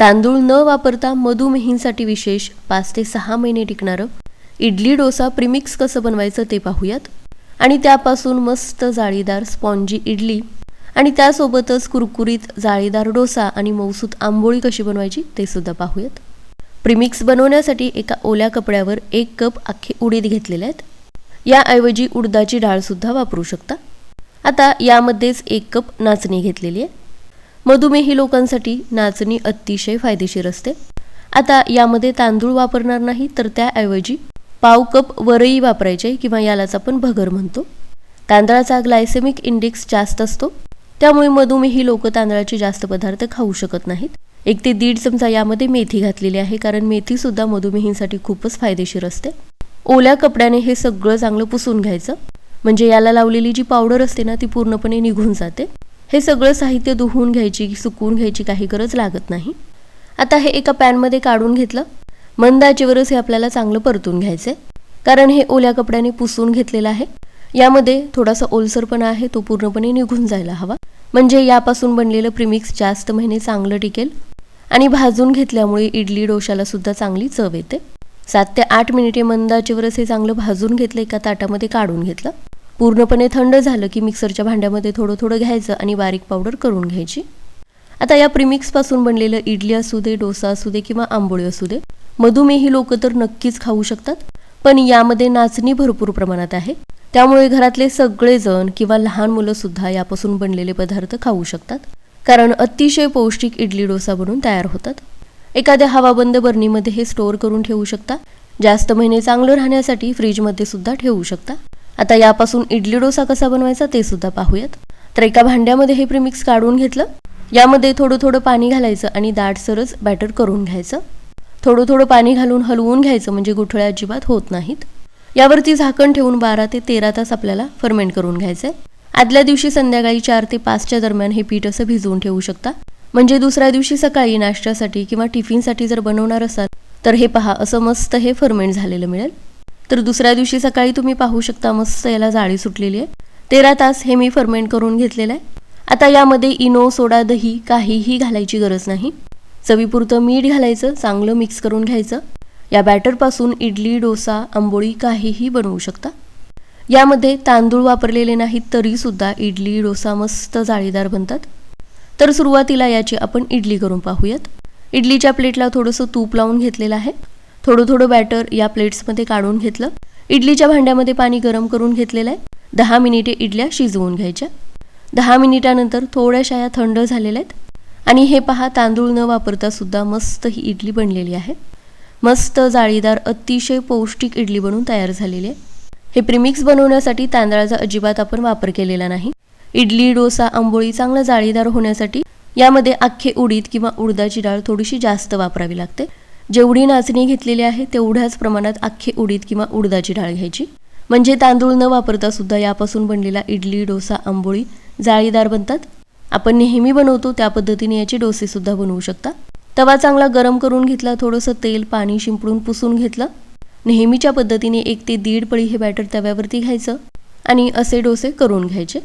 तांदूळ न वापरता मधुमेहींसाठी विशेष पाच ते सहा महिने टिकणारं. इडली डोसा प्रिमिक्स कसं बनवायचं ते पाहूयात. आणि त्यापासून मस्त जाळीदार स्पॉन्जी इडली. आणि त्यासोबतच कुरकुरीत जाळीदार डोसा आणि मौसूत आंबोळी कशी बनवायची ते सुद्धा पाहूयात. प्रिमिक्स बनवण्यासाठी एका ओल्या कपड्यावर एक कप अख्खे उडीद घेतलेले आहेत. याऐवजी उडदाची डाळसुद्धा वापरू शकता. आता यामध्येच एक कप नाचणी घेतलेली आहे. मधुमेही लोकांसाठी नाचणी अतिशय फायदेशीर असते. आता यामध्ये तांदूळ वापरणार नाही तर त्याऐवजी पाव कप वरई वापरायचे किंवा यालाच आपण भगर म्हणतो. तांदळाचा ग्लायसेमिक इंडेक्स जास्त असतो. त्यामुळे मधुमेही लोक तांदळाचे जास्त पदार्थ खाऊ शकत नाहीत. एक ते दीड चमचा यामध्ये मेथी घातलेली आहे कारण मेथी सुद्धा मधुमेहींसाठी खूपच फायदेशीर असते. ओल्या कपड्याने हे सगळं चांगलं पुसून घ्यायचं. म्हणजे याला लावलेली जी पावडर असते ना ती पूर्णपणे निघून जाते. हे सगळं साहित्य धुवून घ्यायची सुकवून घ्यायची काही गरज लागत नाही. आता हे एका पॅनमध्ये काढून घेतलं. मंद आचेवरच हे आपल्याला चांगलं परतून घ्यायचं कारण हे ओल्या कपड्याने पुसून घेतलेलं आहे. यामध्ये थोडासा ओलसरपणा आहे तो पूर्णपणे निघून जायला हवा. म्हणजे यापासून बनलेलं प्रिमिक्स जास्त महिने चांगलं टिकेल. आणि भाजून घेतल्यामुळे इडली डोशाला सुद्धा चांगली चव येते. सात ते आठ मिनिटे मंदाचेवरच हे चांगलं भाजून घेतलं एका ताटामध्ये काढून घेतलं. पूर्णपणे थंड झालं की मिक्सरच्या भांड्यामध्ये थोडं थोडं घ्यायचं आणि बारीक पावडर करून घ्यायची. आता या प्रिमिक्सपासून बनलेलं इडली असू दे डोसा असू दे किंवा आंबोळी असू दे मधुमेही लोक तर नक्कीच खाऊ शकतात पण यामध्ये नाचणी भरपूर प्रमाणात आहे. त्यामुळे घरातले सगळेजण किंवा लहान मुलं सुद्धा यापासून बनलेले पदार्थ खाऊ शकतात कारण अतिशय पौष्टिक इडली डोसा बनून तयार होतात. एखाद्या हवाबंद बर्नीमध्ये हे स्टोअर करून ठेवू शकता जास्त महिने चांगलं राहण्यासाठी फ्रीजमध्ये सुद्धा ठेवू शकता. आता यापासून इडली डोसा कसा बनवायचा ते सुद्धा पाहूयात. तर एका भांड्यामध्ये हे प्रिमिक्स काढून घेतलं. यामध्ये थोडं थोडं पाणी घालायचं आणि दाटसरच बॅटर करून घ्यायचं. थोडं थोडं पाणी घालून हलवून घ्यायचं म्हणजे गुठळ्या अजिबात होत नाहीत. यावरती झाकण ठेवून बारा ते तेरा तास आपल्याला फर्मेंट करून घ्यायचं आहे आदल्या दिवशी संध्याकाळी चार ते पाचच्या दरम्यान हे पीठ असं भिजवून ठेवू शकता. म्हणजे दुसऱ्या दिवशी सकाळी नाश्त्यासाठी किंवा टिफिनसाठी जर बनवणार असाल तर हे पहा असं मस्त हे फर्मेंट झालेलं मिळेल. तर दुसऱ्या दिवशी सकाळी तुम्ही पाहू शकता मस्त याला जाळी सुटलेली आहे. तेरा तास हे मी फर्मेंट करून घेतलेलं आहे. आता यामध्ये इनो सोडा दही काहीही घालायची गरज नाही. चवीपुरतं मीठ घालायचं चांगलं मिक्स करून घ्यायचं. या बॅटरपासून इडली डोसा आंबोळी काहीही बनवू शकता. यामध्ये तांदूळ वापरलेले नाहीत तरीसुद्धा इडली डोसा मस्त जाळीदार बनतात. तर सुरुवातीला याची आपण इडली करून पाहूयात. इडलीच्या प्लेटला थोडंसं तूप लावून घेतलेलं आहे. थोडं थोडं बॅटर या प्लेट्समध्ये काढून घेतलं. इडलीच्या भांड्यामध्ये पाणी गरम करून घेतलेलं आहे. दहा मिनिटे इडल्या शिजवून घ्यायच्या. दहा मिनिटानंतर थोड्याशा या थंड झालेल्या आहेत. आणि हे पहा तांदूळ न वापरता सुद्धा मस्त ही इडली बनलेली आहे. मस्त जाळीदार अतिशय पौष्टिक इडली बनवून तयार झालेली आहे. हे प्रिमिक्स बनवण्यासाठी तांदळाचा अजिबात आपण वापर केलेला नाही. इडली डोसा आंबोळी चांगला जाळीदार होण्यासाठी यामध्ये अख्खे उडीद किंवा उडदाची डाळ थोडीशी जास्त वापरावी लागते. जेवढी नाचणी घेतलेली आहे तेवढ्याच प्रमाणात अख्खे उडीद किंवा उडदाची डाळ घ्यायची. म्हणजे तांदूळ न वापरता सुद्धा यापासून बनलेला इडली डोसा आंबोळी जाळीदार बनतात. आपण नेहमी बनवतो त्या पद्धतीने याचे डोसे सुद्धा बनवू शकता. तवा चांगला गरम करून घेतला थोडंसं तेल पाणी शिंपडून पुसून घेतलं. नेहमीच्या पद्धतीने एक ते दीड पळी हे बॅटर तव्यावरती घ्यायचं आणि असे डोसे करून घ्यायचे.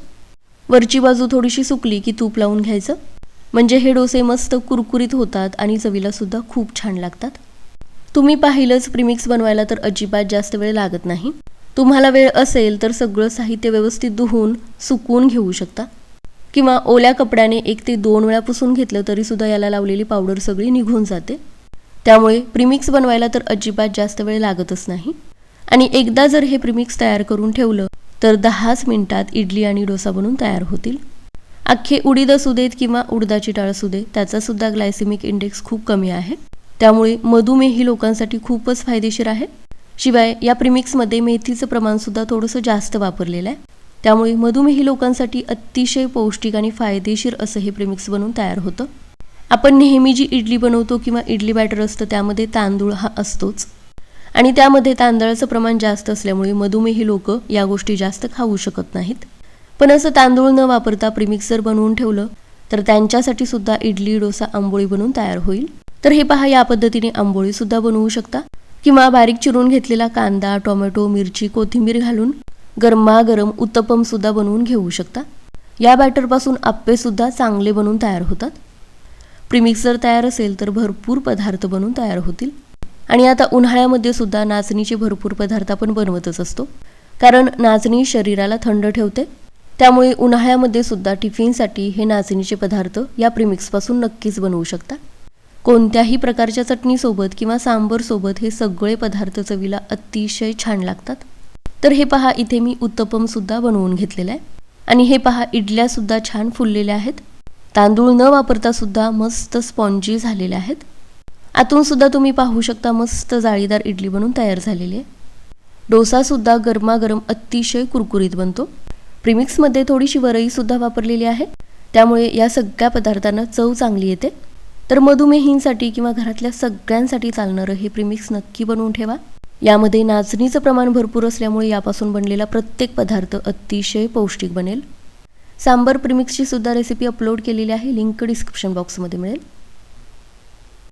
वरची बाजू थोडीशी सुकली की तूप लावून घ्यायचं. म्हणजे हे डोसे मस्त कुरकुरीत होतात आणि चवीला सुद्धा खूप छान लागतात. तुम्ही पाहिलंच प्रिमिक्स बनवायला तर अजिबात जास्त वेळ लागत नाही. तुम्हाला वेळ असेल तर सगळं साहित्य व्यवस्थित धुवून सुकवून घेऊ शकता. किंवा ओल्या कपड्याने एक ते दोन वेळा पुसून घेतलं तरीसुद्धा याला लावलेली पावडर सगळी निघून जाते. त्यामुळे प्रिमिक्स बनवायला तर अजिबात जास्त वेळ लागतच नाही. आणि एकदा जर हे प्रिमिक्स तयार करून ठेवलं तर दहाच मिनिटात इडली आणि डोसा बनून तयार होतील. अख्खे उडीद असू देत किंवा उडदाची डाळ असू दे त्याचासुद्धा ग्लायसेमिक इंडेक्स खूप कमी आहे. त्यामुळे मधुमेही लोकांसाठी खूपच फायदेशीर आहे. शिवाय या प्रिमिक्समध्ये मेथीचं प्रमाण सुद्धा थोडंसं जास्त वापरलेलं आहे. त्यामुळे मधुमेही लोकांसाठी अतिशय पौष्टिक आणि फायदेशीर असं हे प्रिमिक्स बनून तयार होतं. आपण नेहमी जी इडली बनवतो किंवा इडली बॅटर असतं त्यामध्ये तांदूळ हा असतोच. आणि त्यामध्ये तांदळाचं प्रमाण जास्त असल्यामुळे मधुमेही लोक या गोष्टी जास्त खाऊ शकत नाहीत. पण असं तांदूळ न वापरता प्रिमिक्स जर बनवून ठेवलं तर त्यांच्यासाठी सुद्धा इडली डोसा आंबोळी बनवून तयार होईल. तर हे पहा या पद्धतीने आंबोळी सुद्धा बनवू शकता. किंवा बारीक चिरून घेतलेला कांदा टोमॅटो मिरची कोथिंबीर घालून गरमागरम उत्तपम सुद्धा बनवून घेऊ शकता. या बॅटरपासून आप्पे सुद्धा चांगले बनवून तयार होतात. प्रीमिक्स जर तयार असेल तर भरपूर पदार्थ बनून तयार होतील. आणि आता उन्हाळ्यामध्ये सुद्धा नाचणीचे भरपूर पदार्थ आपण बनवतच असतो. कारण नाचणी शरीराला थंड ठेवते. त्यामुळे उन्हाळ्यामध्ये सुद्धा टिफिनसाठी हे नाचणीचे पदार्थ या प्रिमिक्सपासून नक्कीच बनवू शकता. कोणत्याही प्रकारच्या चटणीसोबत किंवा सांबरसोबत हे सगळे पदार्थ चवीला अतिशय छान लागतात. तर हे पहा इथे मी उत्तपमसुद्धा बनवून घेतलेलं आहे आणि हे पहा इडल्यासुद्धा छान फुललेल्या आहेत. तांदूळ न वापरता सुद्धा मस्त स्पॉन्जी झालेल्या आहेत. आतून सुद्धा तुम्ही पाहू शकता मस्त जाळीदार इडली बनून तयार झालेली आहे. डोसासुद्धा गरमागरम अतिशय कुरकुरीत बनतो. प्रिमिक्समध्ये थोडीशी वरईसुद्धा वापरलेली आहे. त्यामुळे या सगळ्या पदार्थांना चव चांगली येते. तर मधुमेहींसाठी किंवा घरातल्या सगळ्यांसाठी चालणारं हे प्रिमिक्स नक्की बनवून ठेवा. यामध्ये नाचणीचं प्रमाण भरपूर असल्यामुळे यापासून बनलेला प्रत्येक पदार्थ अतिशय पौष्टिक बनेल. सांबर प्रिमिक्सची सुद्धा रेसिपी अपलोड केलेली आहे. लिंक डिस्क्रिप्शन बॉक्समध्ये मिळेल.